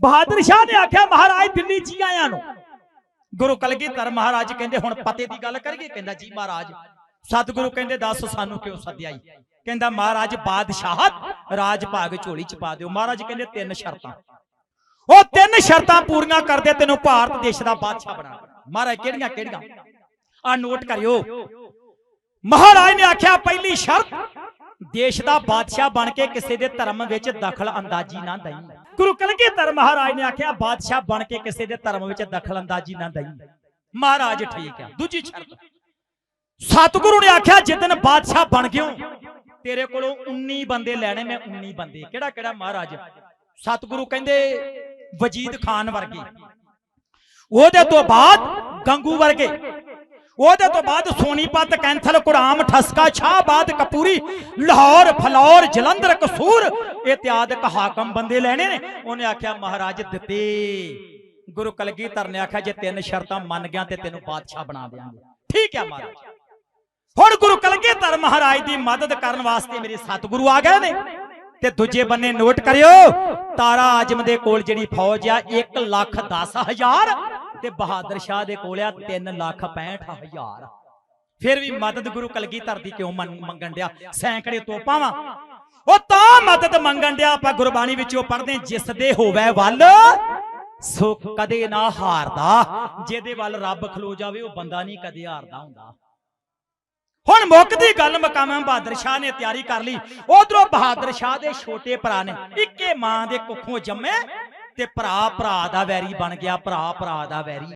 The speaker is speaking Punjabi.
ਬਹਾਦਰ ਸ਼ਾਹ ਨੇ ਆਖਿਆ, ਮਹਾਰਾਜ, ਦਿੱਲੀ ਜੀ ਆਇਆਂ ਨੂੰ। ਗੁਰੂ ਕਲਗੀਧਰ ਮਹਾਰਾਜ ਕਹਿੰਦੇ, ਹੁਣ ਪਤੇ ਦੀ ਗੱਲ ਕਰੀਏ? ਕਹਿੰਦਾ, ਜੀ ਮਹਾਰਾਜ, ਸਤਿਗੁਰੂ ਕਹਿੰਦੇ, ਦੱਸ ਸਾਨੂੰ ਕਿਉਂ ਸੱਦਿਆ ਈ? ਕਹਿੰਦਾ, ਮਹਾਰਾਜ, ਬਾਦਸ਼ਾਹਤ ਰਾਜ ਭਾਗ ਝੋਲੀ ਚ ਪਾ ਦਿਓ। ਮਹਾਰਾਜ ਕਹਿੰਦੇ, ਤਿੰਨ ਸ਼ਰਤਾਂ। ਉਹ ਤਿੰਨ ਸ਼ਰਤਾਂ ਪੂਰੀਆਂ ਕਰਦੇ, ਤੈਨੂੰ ਭਾਰਤ ਦੇਸ਼ ਦਾ ਬਾਦਸ਼ਾਹ ਬਣਾ ਮਹਾਰਾਜ, ਕਿਹੜੀਆਂ ਕਿਹੜੀਆਂ? ਆ ਨੋਟ ਕਰਿਓ। ਮਹਾਰਾਜ ਨੇ ਆਖਿਆ, ਪਹਿਲੀ ਸ਼ਰਤ, ਦੇਸ਼ ਦਾ ਬਾਦਸ਼ਾਹ ਬਣ ਕੇ ਕਿਸੇ ਦੇ ਧਰਮ ਵਿੱਚ ਦਖਲ ਅੰਦਾਜ਼ੀ ਨਾ ਦਈ। ਗੁਰੂ ਕਲਗੀਧਰ ਮਹਾਰਾਜ ਨੇ ਆਖਿਆ, ਬਾਦਸ਼ਾਹ ਬਣ ਕੇ ਕਿਸੇ ਦੇ ਧਰਮ ਵਿੱਚ ਦਖਲ ਅੰਦਾਜ਼ੀ ਨਾ ਦਈ। ਮਹਾਰਾਜ ਠੀਕ ਹੈ ਦੂਜੀ ਸ਼ਰਤ। ਸਤਿਗੁਰੂ ਨੇ ਆਖਿਆ ਜਿੱਦਨ ਬਾਦਸ਼ਾਹ ਬਣ ਗਿਓ, ਤੇਰੇ ਕੋਲੋਂ 19 ਬੰਦੇ ਲੈਣੇ, ਮੈਂ 19 ਬੰਦੇ। ਕਿਹੜਾ ਕਿਹੜਾ ਮਹਾਰਾਜ? ਸਤਿਗੁਰੂ ਕਹਿੰਦੇ, ਵਜੀਦ ਖਾਨ ਵਰਗੇ। ਉਹਦੇ ਤੋਂ ਬਾਅਦ ਗੰਗੂ ਵਰਗੇ। ਉਹਦੇ ਤੋਂ ਬਾਅਦ ਸੋਨੀਪਤ ਕੈਂਥਲ, ਕੁੜਾਮ, ਠਸਕਾ, ਸ਼ਾਹਬਾਦ, ਕਪੂਰੀ, ਲਾਹੌਰ, ਫਲੌਰ, ਜਲੰਧਰ, ਕਸੂਰ ਇਤਿਆਦਿਕ ਹਾਕਮ ਬੰਦੇ ਲੈਣੇ ਨੇ। ਉਹਨੇ ਆਖਿਆ, ਮਹਾਰਾਜ, ਦਿੱਤੇ। ਗੁਰੂ ਕਲਗੀਧਰ ਨੇ ਆਖਿਆ, ਜੇ ਤਿੰਨ ਸ਼ਰਤਾਂ ਮੰਨ ਗਿਆ ਤੇ ਤੈਨੂੰ ਬਾਦਸ਼ਾਹ ਬਣਾ ਦਿਆਂਗੇ। ਠੀਕ ਹੈ, ਮਹਾਰਾਜ। ਹੁਣ ਗੁਰੂ ਕਲਗੀਧਰ ਮਹਾਰਾਜ ਦੀ ਮਦਦ ਕਰਨ ਵਾਸਤੇ ਮੇਰੇ ਸਤਿਗੁਰੂ ਆ ਗਏ ਨੇ। ਤੇ ਦੂਜੇ ਬੰਨੇ ਨੋਟ ਕਰਿਓ, ਤਾਰਾ ਆਜਮ ਦੇ ਕੋਲ ਜਿਹੜੀ ਫੌਜ ਆ 1 ਲੱਖ 10 ਹਜ਼ਾਰ ਤੇ ਬਹਾਦਰ ਸ਼ਾਹ ਦੇ ਕੋਲ ਆ 3 ਲੱਖ 65 ਹਜ਼ਾਰ। ਫਿਰ ਵੀ ਮਦਦ ਗੁਰੂ ਕਲਗੀਧਰ ਦੀ ਕਿਉਂ ਮੰਗ- ਮੰਗਣ ਡਿਆ? ਸੈਂਕੜੇ ਤੋਪਾਂ ਵਾ। ਉਹ ਤਾਂ ਮਦਦ ਮੰਗਣ ਡਿਆ ਆਪਾਂ ਗੁਰਬਾਣੀ ਵਿੱਚੋਂ ਪੜ੍ਹਦੇ ਜਿਸ ਦੇ ਹੋਵੇ ਵੱਲ ਸੋ ਕਦੇ ਨਾ ਹਾਰਦਾ। ਜਿਹਦੇ ਵੱਲ ਰੱਬ ਖਲੋ ਜਾਵੇ ਉਹ ਬੰਦਾ ਨਹੀਂ ਕਦੇ ਹਾਰਦਾ ਹੁੰਦਾ। ਹੁਣ ਮੁੱਕਦੀ ਗੱਲ ਮਕਾਮਾਂ ਬਹਾਦਰ ਸ਼ਾਹ ਨੇ ਤਿਆਰੀ ਕਰ ਲਈ। ਉਧਰੋਂ ਬਹਾਦਰ ਸ਼ਾਹ ਦੇ ਛੋਟੇ ਭਰਾ ਨੇ ਇੱਕੇ ਮਾਂ ਦੇ ਕੁੱਖੋਂ ਜੰਮੇ ਤੇ ਭਰਾ ਭਰਾ ਦਾ ਵੈਰੀ ਬਣ ਗਿਆ ਭਰਾ ਭਰਾ ਦਾ ਵੈਰੀ।